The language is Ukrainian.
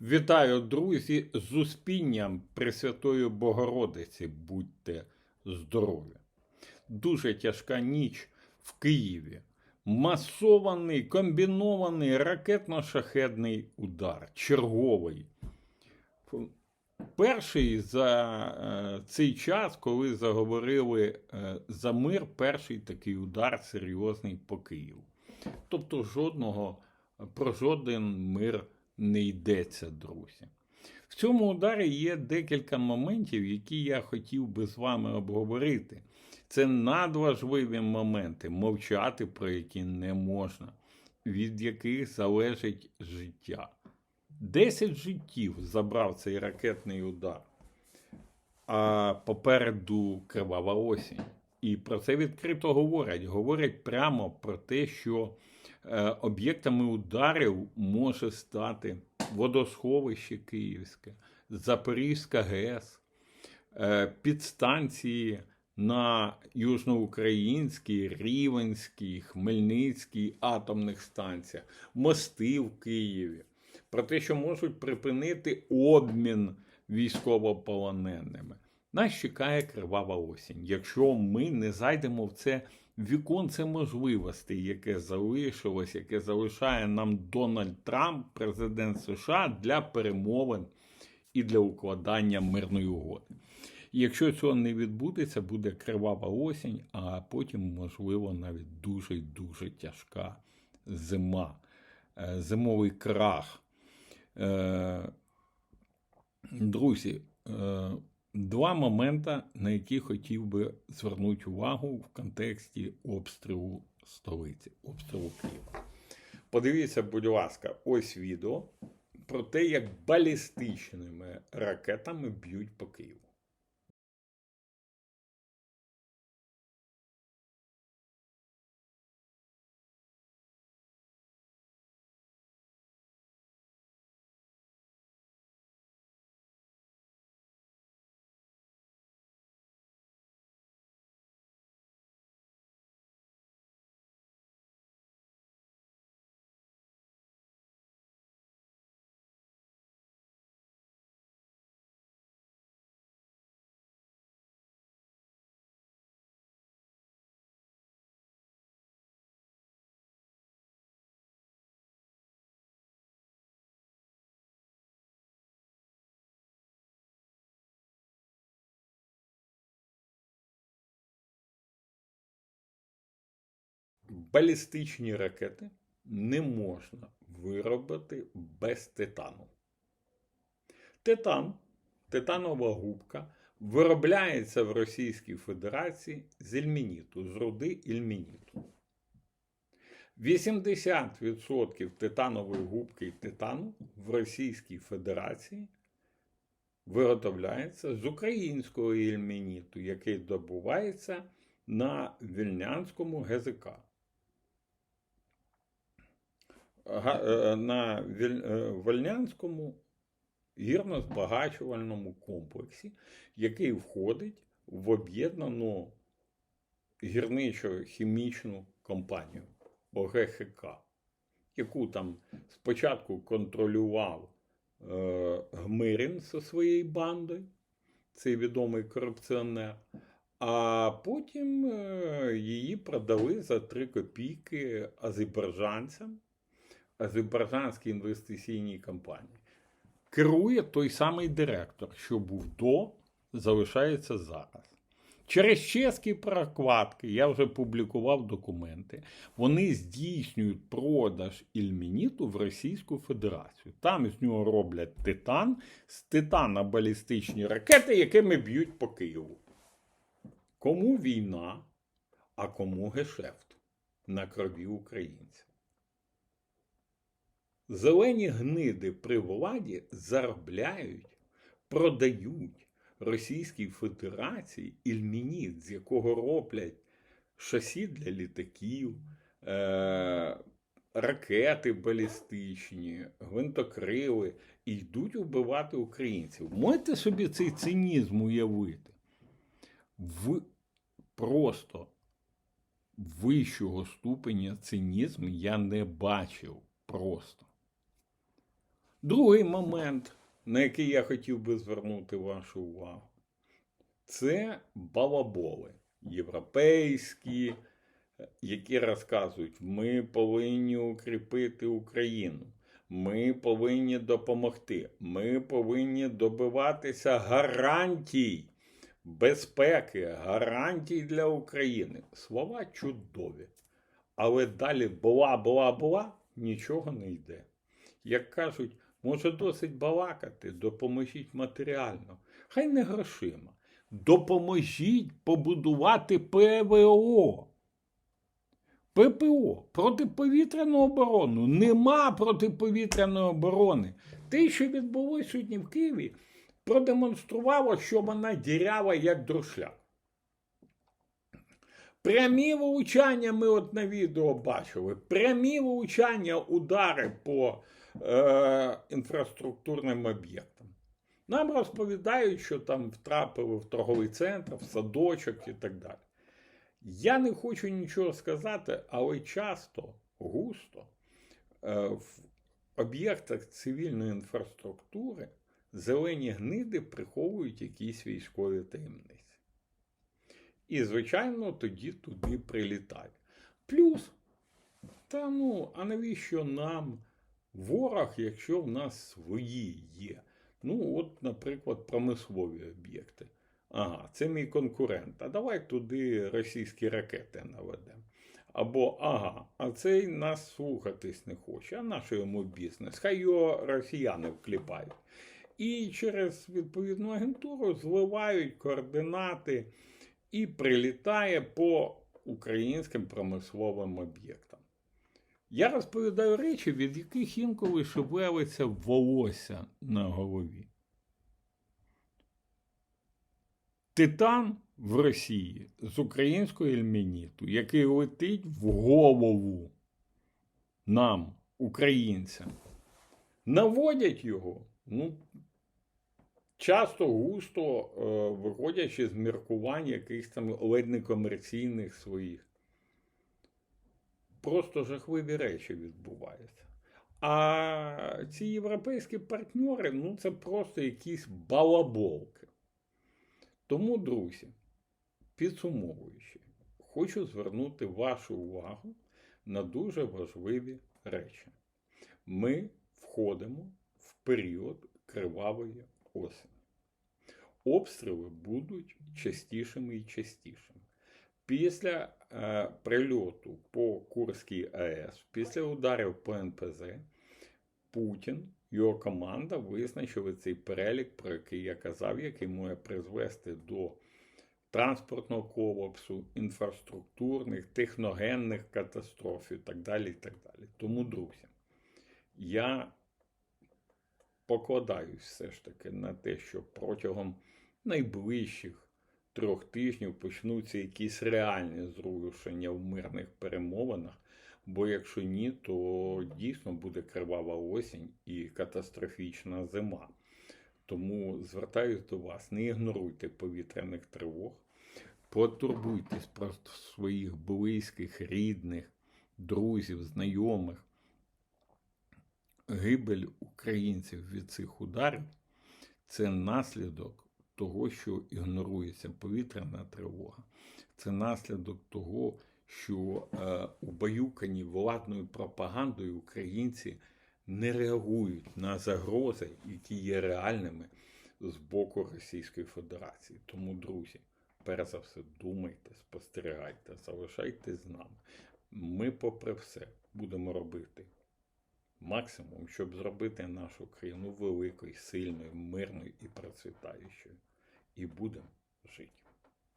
Вітаю, друзі, з успінням Пресвятої Богородиці. Будьте здорові. Дуже тяжка ніч в Києві. Масований, комбінований ракетно-шахедний удар. Черговий. Перший за е, цей час, коли заговорили е, за мир, перший такий удар серйозний по Києву. Тобто жодного про жоден мир не йдеться, друзі. В цьому ударі є декілька моментів, які я хотів би з вами обговорити. Це надважливі моменти, мовчати про які не можна, від яких залежить життя. Десять життів забрав цей ракетний удар, а попереду кривава осінь. І про це відкрито говорять. Говорять прямо про те, що е, об'єктами ударів може стати водосховище Київське, Запорізька ГЕС, е, підстанції на Южноукраїнській, Рівенській, Хмельницькій атомних станціях, мости в Києві, про те, що можуть припинити обмін військовополоненими. Нас чекає кривава осінь. Якщо ми не зайдемо в це віконце можливостей, яке залишилось, яке залишає нам Дональд Трамп, президент США, для перемовин і для укладання мирної угоди. Якщо цього не відбудеться, буде кривава осінь, а потім, можливо, навіть дуже дуже тяжка зима, е, зимовий крах. Е, Друзі, е, два моменти, на які хотів би звернути увагу в контексті обстрілу столиці, обстрілу Києва. Подивіться, будь ласка, ось відео про те, як балістичними ракетами б'ють по Києву. Балістичні ракети не можна виробити без титану. Титан, титанова губка, виробляється в Російській Федерації з ільмініту, з руди ільмініту. 80% титанової губки титану в Російській Федерації виготовляється з українського ільмініту, який добувається на Вільнянському ГЗК. Га- е, На Віль- е, Вольнянському гірно-збагачувальному комплексі, який входить в об'єднану гірничо-хімічну компанію ОГХК, яку там спочатку контролював е, Гмирін зі своєю бандою, цей відомий корупціонер, а потім е, її продали за 3 копійки азербайджанцям, азербайджанській інвестиційній компанії. Керує той самий директор, що був до, залишається зараз. Через чеські прокладки, я вже публікував документи, вони здійснюють продаж ільмініту в Російську Федерацію. Там з нього роблять титан, з титана балістичні ракети, якими б'ють по Києву. Кому війна, а кому гешефт на крові українців. Зелені гниди при владі заробляють, продають Російській Федерації ільмініт, з якого роблять шасі для літаків, е- ракети балістичні, гвинтокрили і йдуть вбивати українців. Можете собі цей цинізм уявити? В просто вищого ступеня цинізму я не бачив просто. Другий момент, на який я хотів би звернути вашу увагу, це балаболи європейські, які розказують, ми повинні укріпити Україну, ми повинні допомогти, ми повинні добиватися гарантій безпеки, гарантій для України. Слова чудові. Але далі була, була, була, нічого не йде. Як кажуть, може досить балакати, допоможіть матеріально. Хай не грошима. Допоможіть побудувати ПВО. ППО протиповітряну оборону. Нема протиповітряної оборони. Те, що відбулося сьогодні в Києві, продемонструвало, що вона дірява, як друшляк. Прямі влучання ми от на відео бачили. Прямі влучання, удари по е, інфраструктурним об'єктам. Нам розповідають, що там втрапили в торговий центр, в садочок і так далі. Я не хочу нічого сказати, але часто, густо е, в об'єктах цивільної інфраструктури зелені гниди приховують якісь військові таємниці. І, звичайно, тоді туди прилітає. Плюс, та ну, а навіщо нам ворог, якщо в нас свої є? Ну, от, наприклад, промислові об'єкти. Ага, це мій конкурент. А давай туди російські ракети наведемо. Або ага, а цей нас слухатись не хоче, а наш йому бізнес. Хай його росіяни вкліпають. І через відповідну агентуру зливають координати і прилітає по українським промисловим об'єктам. Я розповідаю речі, від яких інколи шевелиться волосся на голові. Титан в Росії з українського ельмініту, який летить в голову нам, українцям, наводять його, ну, часто густо е, виходячи з міркувань якихось там ледь не комерційних своїх. Просто жахливі речі відбуваються. А ці європейські партнери, ну це просто якісь балаболки. Тому, друзі, підсумовуючи, хочу звернути вашу увагу на дуже важливі речі. Ми входимо в період кривавої осені. Обстріли будуть частішими і частішими. Після прильоту по Курській АЕС, після ударів по НПЗ, Путін, його команда визначили цей перелік, про який я казав, який може призвести до транспортного колапсу, інфраструктурних, техногенних катастроф і так далі. і так далі. Тому, друзі, я покладаюсь все ж таки на те, що протягом найближчих трьох тижнів почнуться якісь реальні зрушення в мирних перемовинах. Бо якщо ні, то дійсно буде кривава осінь і катастрофічна зима. Тому звертаюсь до вас, не ігноруйте повітряних тривог, потурбуйтесь про своїх близьких, рідних, друзів, знайомих. Гибель українців від цих ударів це наслідок того, що ігнорується повітряна тривога. Це наслідок того, що е, убаюкані владною пропагандою українці не реагують на загрози, які є реальними з боку Російської Федерації. Тому, друзі, перш за все, думайте, спостерігайте, залишайтесь з нами. Ми, попри все, будемо робити максимум, щоб зробити нашу країну великою, сильною, мирною і процвітаючою. І будемо жити.